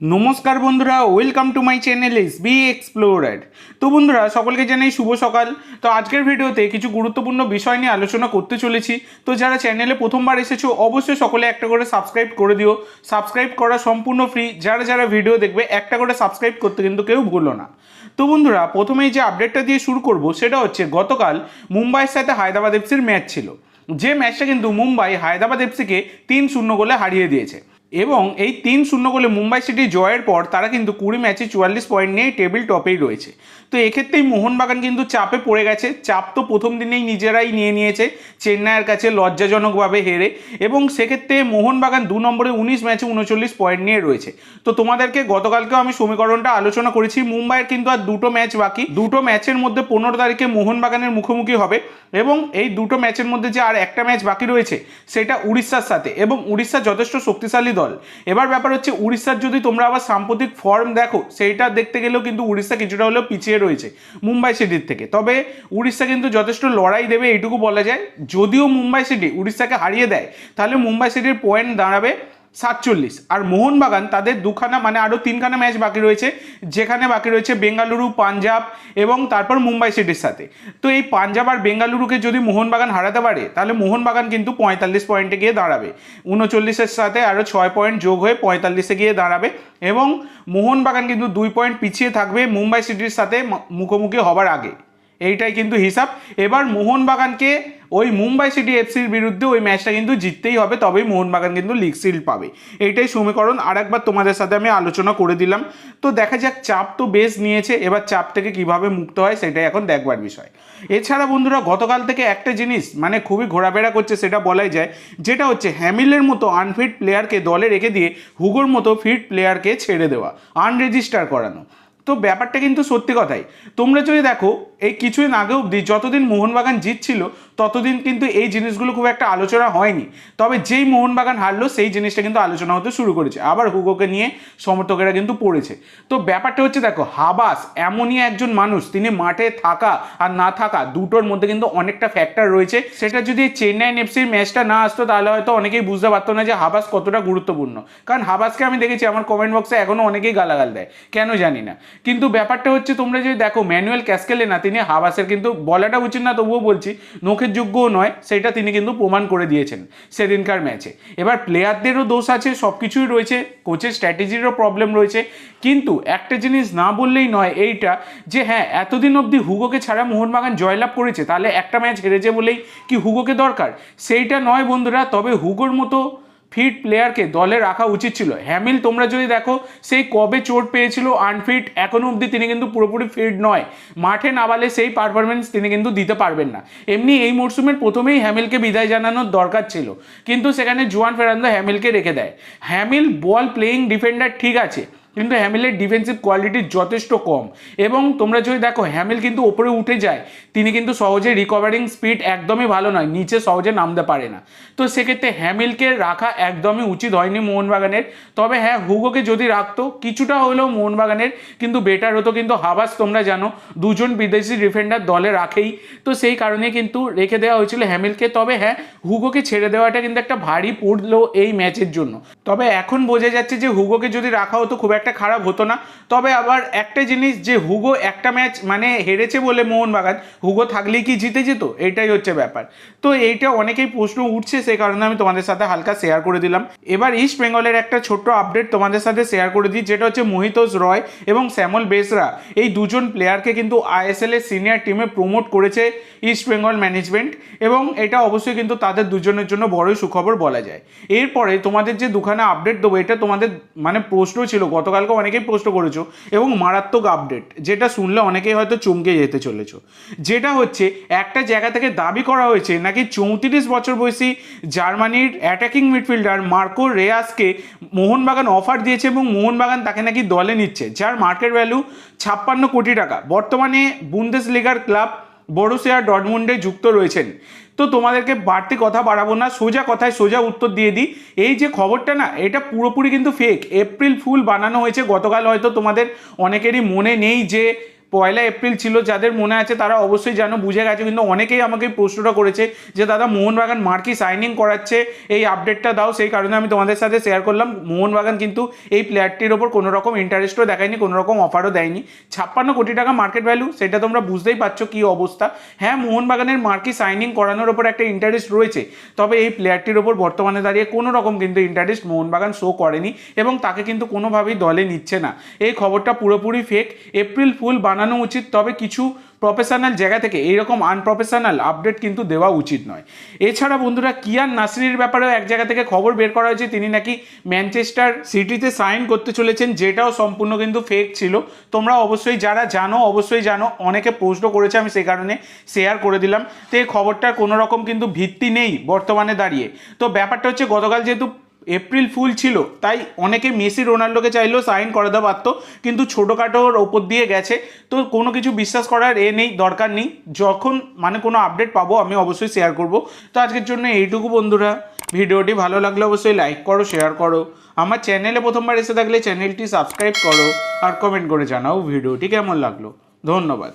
নমস্কার বন্ধুরা welcome to my channel S B explorer তো বন্ধুরা, সকলকে জানাই শুভ সকাল। তো আজকের ভিডিওতে কিছু গুরুত্বপূর্ণ বিষয় নিয়ে আলোচনা করতে চলেছি। তো যারা চ্যানেলে প্রথমবার এসেছ, অবশ্যই সকলে একটা করে সাবস্ক্রাইব করে দিও। সাবস্ক্রাইব করা সম্পূর্ণ ফ্রি যারা যারা ভিডিও দেখবে, একটা করে সাবস্ক্রাইব করতে কিন্তু কেউ ভুলো না। তো বন্ধুরা, প্রথমেই যে আপডেটটা দিয়ে শুরু করব, সেটা হচ্ছে গতকাল মুম্বাইয়ের সাথে হায়দ্রাবাদ এফসির ম্যাচ ছিল। যে ম্যাচটা কিন্তু মুম্বাই হায়দ্রাবাদ এফসিকে তিন শূন্য গোলে হারিয়ে দিয়েছে। এবং এই তিন শূন্য গোলে মুম্বাই সিটি জয়ের পর তারা কিন্তু কুড়ি ম্যাচে চুয়াল্লিশ পয়েন্ট নিয়ে টেবিল টপেই রয়েছে। তো এক্ষেত্রেই মোহনবাগান কিন্তু চাপে পড়ে গেছে। চাপ তো প্রথম দিনেই নিজেরাই নিয়ে নিয়েছে, চেন্নাইয়ের কাছে লজ্জাজনকভাবে হেরে। এবং সেক্ষেত্রে মোহনবাগান দু নম্বরে উনিশ ম্যাচে উনচল্লিশ পয়েন্ট নিয়ে রয়েছে। তো তোমাদেরকে গতকালকেও আমি সমীকরণটা আলোচনা করেছি। মুম্বাইয়ের কিন্তু আর দুটো ম্যাচ বাকি। দুটো ম্যাচের মধ্যে পনেরো তারিখে মোহনবাগানের মুখোমুখি হবে। এবং এই দুটো ম্যাচের মধ্যে যে আর একটা ম্যাচ বাকি রয়েছে, সেটা উড়িষ্যার সাথে। এবং উড়িষ্যা যথেষ্ট শক্তিশালী দল। এবার ব্যাপার হচ্ছে উড়িষ্যার যদি তোমরা আবার সাম্প্রতিক ফর্ম দেখো, সেইটা দেখতে গেলেও কিন্তু উড়িষ্যা কিছুটা হলেও পিছিয়ে রয়েছে মুম্বাই সিটির থেকে। তবে উড়িষ্যা কিন্তু যথেষ্ট লড়াই দেবে এইটুকু বলা যায়। যদিও মুম্বাই সিটি উড়িষ্যাকে হারিয়ে দেয়, তাহলে মুম্বাই সিটির পয়েন্ট দাঁড়াবে সাতচল্লিশ। আর মোহনবাগান তাদের দুখানা মানে আরও তিনখানা ম্যাচ বাকি রয়েছে, যেখানে বাকি রয়েছে বেঙ্গালুরু, পাঞ্জাব এবং তারপর মুম্বাই সিটির সাথে। তো এই পাঞ্জাব আর বেঙ্গালুরুকে যদি মোহনবাগান হারাতে পারে, তাহলে মোহনবাগান কিন্তু পঁয়তাল্লিশ পয়েন্টে গিয়ে দাঁড়াবে। উনচল্লিশের সাথে আরও ছয় পয়েন্ট যোগ হয়ে পঁয়তাল্লিশে গিয়ে দাঁড়াবে এবং মোহনবাগান কিন্তু দুই পয়েন্ট পিছিয়ে থাকবে মুম্বাই সিটির সাথে মুখোমুখি হবার আগে। এইটাই কিন্তু হিসাব। এবার মোহনবাগানকে ওই মুম্বাই সিটি এফসির বিরুদ্ধে ওই ম্যাচটা কিন্তু জিততেই হবে, তবেই মোহনবাগান কিন্তু লিগ সিল্ড পাবে। এইটাই সমীকরণ। আর একবার তোমাদের সাথে আমি আলোচনা করে দিলাম। তো দেখা যাক, চাপ তো বেশ নিয়েছে। এবার চাপ থেকে কীভাবে মুক্ত হয় সেটাই এখন দেখবার বিষয়। এছাড়া বন্ধুরা, গতকাল থেকে একটা জিনিস মানে খুবই ঘোরাফেরা করছে সেটা বলাই যায়, যেটা হচ্ছে হ্যামিলের মতো আনফিট প্লেয়ারকে দলে রেখে দিয়ে হুগোর মতো ফিট প্লেয়ারকে ছেড়ে দেওয়া আনরেজিস্টার করানো। তো ব্যাপারটা কিন্তু সত্যি কথাই। তোমরা যদি দেখো এই কিছুদিন আগে অবধি যতদিন মোহনবাগান জিতছিল, ততদিন কিন্তু এই জিনিসগুলো খুব একটা আলোচনা হয়নি। তবে যেই মোহনবাগান হারলো, সেই জিনিসটা কিন্তু আলোচনা হতে শুরু করেছে। আবার হুগোকে নিয়ে সমর্থকেরা কিন্তু পড়েছে। তো ব্যাপারটা হচ্ছে, দেখো, হাবাস এমনই একজন মানুষ, তিনি মাঠে থাকা আর না থাকা দুটোর মধ্যে কিন্তু অনেকটা ফ্যাক্টর রয়েছে। সেটা যদি চেন্নাই এফসির ম্যাচটা না আসতো, তাহলে হয়তো অনেকেই বুঝতে পারতো না যে হাবাস কতটা গুরুত্বপূর্ণ। কারণ হাবাসকে আমি দেখেছি, আমার কমেন্ট বক্সে এখনও অনেকেই গালাগাল দেয়। কেন জানি না। কিন্তু ব্যাপারটা হচ্ছে, তোমরা যদি দেখো, ম্যানুয়াল ক্যাসকেলে না তিনি হাবাসের কিন্তু বলাটা উচিত না, তবুও বলছি, নখের যোগ্যও নয়, সেটা তিনি কিন্তু প্রমাণ করে দিয়েছেন সেদিনকার ম্যাচে। এবার প্লেয়ারদেরও দোষ আছে সব কিছুই রয়েছে, কোচের স্ট্র্যাটেজিরও প্রবলেম রয়েছে, কিন্তু একটা জিনিস না বললেই নয় এইটা, যে হ্যাঁ এতদিন অবধি হুগোকে ছাড়া মোহনবাগান জয়লাভ করেছে, তাহলে একটা ম্যাচ হেরেছে বলেই কি হুগোকে দরকার? সেইটা নয় বন্ধুরা, তবে হুগোর মতো ফিট প্লেয়ারকে দলে রাখা উচিত ছিল। হ্যামিল, তোমরা যদি দেখো, সেই কবে চোট পেয়েছিল আনফিট এখনও অবধি তিনি কিন্তু পুরোপুরি ফিট নয়। মাঠে নামালে সেই পারফরমেন্স তিনি কিন্তু দিতে পারবেন না। এমনি এই মরশুমের প্রথমেই হ্যামিলকে বিদায় জানানোর দরকার ছিল। কিন্তু সেখানে জুয়ান ফেরান্দো হ্যামিলকে রেখে দেয়। হ্যামিল বল প্লেয়িং ডিফেন্ডার ঠিক আছে কিন্তু হ্যামিলের ডিফেন্সিভ কোয়ালিটি যথেষ্ট কম। এবং তোমরা যদি দেখো হ্যামিল কিন্তু ওপরে উঠে যায়, তিনি কিন্তু সহজে রিকভারিং স্পিড একদমই ভালো নয়, নিচে সহজে নামতে পারে না। তো সেক্ষেত্রে হ্যামিলকে রাখা একদমই উচিত হয়নি মোহনবাগানের। তবে হ্যাঁ হুগোকে যদি রাখতো, কিছুটা হলেও মোহনবাগানের কিন্তু বেটার হতো। কিন্তু হাবাস, তোমরা জানো, দুজন বিদেশি ডিফেন্ডার দলে রাখেই। তো সেই কারণে কিন্তু রেখে দেওয়া হয়েছিল হ্যামিলকে তবে হ্যাঁ হুগোকে ছেড়ে দেওয়াটা কিন্তু একটা ভারী পড়ল এই ম্যাচের জন্য। তবে এখন বোঝা যাচ্ছে যে হুগোকে যদি রাখা হতো, খুব একটা খারাপ হতো না। তবে আবার একটা জিনিস যে হুগো একটা ম্যাচ মানে হেরেছে বলে মোহনবাগান, হুগো থাকলেই কি জিতে যেত? এটাই হচ্ছে ব্যাপার। তো এইটা অনেকেই প্রশ্ন উঠছে সেই কারণে আমি তোমাদের সাথে হালকা শেয়ার করে দিলাম। এবার ইস্ট বেঙ্গলের একটা ছোট্ট আপডেট তোমাদের সাথে শেয়ার করে দিই, যেটা হচ্ছে মোহিতোষ রয় এবং শ্যামল বেসরা। এই দুজন প্লেয়ারকে কিন্তু আইএসএল এর সিনিয়র টিমে প্রমোট করেছে ইস্ট বেঙ্গল ম্যানেজমেন্ট এবং এটা অবশ্যই কিন্তু তাদের দুজনের জন্য বড়ই সুখবর বলা যায়। এরপরে তোমাদের যে দুখানা আপডেট দেবো, এটা তোমাদের মানে প্রশ্ন ছিল গতকালকে অনেকেই প্রশ্ন করেছ এবং মারাত্মক আপডেট যেটা শুনলে অনেকেই হয়তো চমকে যেতে চলেছো। যেটা হচ্ছে, একটা জায়গা থেকে দাবি করা হয়েছে নাকি চৌত্রিশ বছর বয়সী জার্মানির অ্যাটাকিং মিডফিল্ডার মার্কো রেয়াসকে মোহনবাগান অফার দিয়েছে এবং মোহনবাগান তাকে নাকি দলে নিচ্ছে, যার মার্কেট ভ্যালু ছাপ্পান্ন কোটি টাকা। বর্তমানে বুন্দেস লিগার ক্লাব বড়োসিয়া ডটমুন্ডে যুক্ত রয়েছেন। তো তোমাদেরকে বাড়তি কথা বাড়াবো না, সোজা কথায় সোজা উত্তর দিয়ে দিই। এই যে খবরটা না, এটা পুরোপুরি কিন্তু ফেক এপ্রিল ফুল বানানো হয়েছে, গতকাল হয়তো তোমাদের অনেকেরই মনে নেই যে পয়লা এপ্রিল ছিল, যাদের মনে আছে তারা অবশ্যই জানো বুঝে গেছে, কিন্তু অনেকেই আমাকে প্রশ্নটা করেছে যে, দাদা, মোহনবাগান মার্কি সাইনিং করাচ্ছে? এই আপডেটটা দাও। সেই কারণে আমি তোমাদের সাথে শেয়ার করলাম। মোহনবাগান কিন্তু এই প্লেয়ারটির ওপর কোনো রকম ইন্টারেস্টও দেখায়নি, কোনো রকম অফারও দেয়নি। ছাপ্পান্ন কোটি টাকা মার্কেট ভ্যালু সেটা তোমরা বুঝতেই পারছ কী অবস্থা। হ্যাঁ মোহনবাগানের মার্কি সাইনিং করানোর ওপর একটা ইন্টারেস্ট রয়েছে, তবে এই প্লেয়ারটির ওপর বর্তমানে দাঁড়িয়ে কোনো রকম কিন্তু ইন্টারেস্ট মোহনবাগান শো করেনি এবং তাকে কিন্তু কোনোভাবেই দলে নিচ্ছে না। এই খবরটা পুরোপুরি ফেক এপ্রিল ফুল বানানো উচিত, তবে কিছু প্রফেশনাল জায়গা থেকে এইরকম আনপ্রফেশনাল আপডেট কিন্তু দেওয়া উচিত নয়। এছাড়া বন্ধুরা, কিয়ান নাসরির ব্যাপারেও এক জায়গা থেকে খবর বের করা হয়েছে, তিনি নাকি ম্যানচেস্টার সিটিতে সাইন করতে চলেছেন, যেটাও সম্পূর্ণ কিন্তু ফেক ছিল। তোমরা অবশ্যই যারা জানো, অবশ্যই জানো, অনেকে পোস্টও করেছে, আমি সেই কারণে শেয়ার করে দিলাম। তো এই খবরটার কোনো রকম কিন্তু ভিত্তি নেই বর্তমানে দাঁড়িয়ে। তো ব্যাপারটা হচ্ছে, গতকাল যেহেতু এপ্রিল ফুল ছিল, তাই অনেকে মেসি রোনাল্ডোকে চাইলেও সাইন করে দেওয়া পারতো, কিন্তু ছোটোখাটোর ওপর দিয়ে গেছে। তো কোনো কিছু বিশ্বাস করার এ নেই, দরকার নেই। যখন মানে কোনো আপডেট পাবো, আমি অবশ্যই শেয়ার করব। তো আজকের জন্য এইটুকু বন্ধুরা। ভিডিওটি ভালো লাগলে অবশ্যই লাইক করো শেয়ার করো। আমার চ্যানেলে প্রথমবার এসে থাকলে চ্যানেলটি সাবস্ক্রাইব করো আর কমেন্ট করে জানাও ভিডিওটি কেমন লাগল। ধন্যবাদ।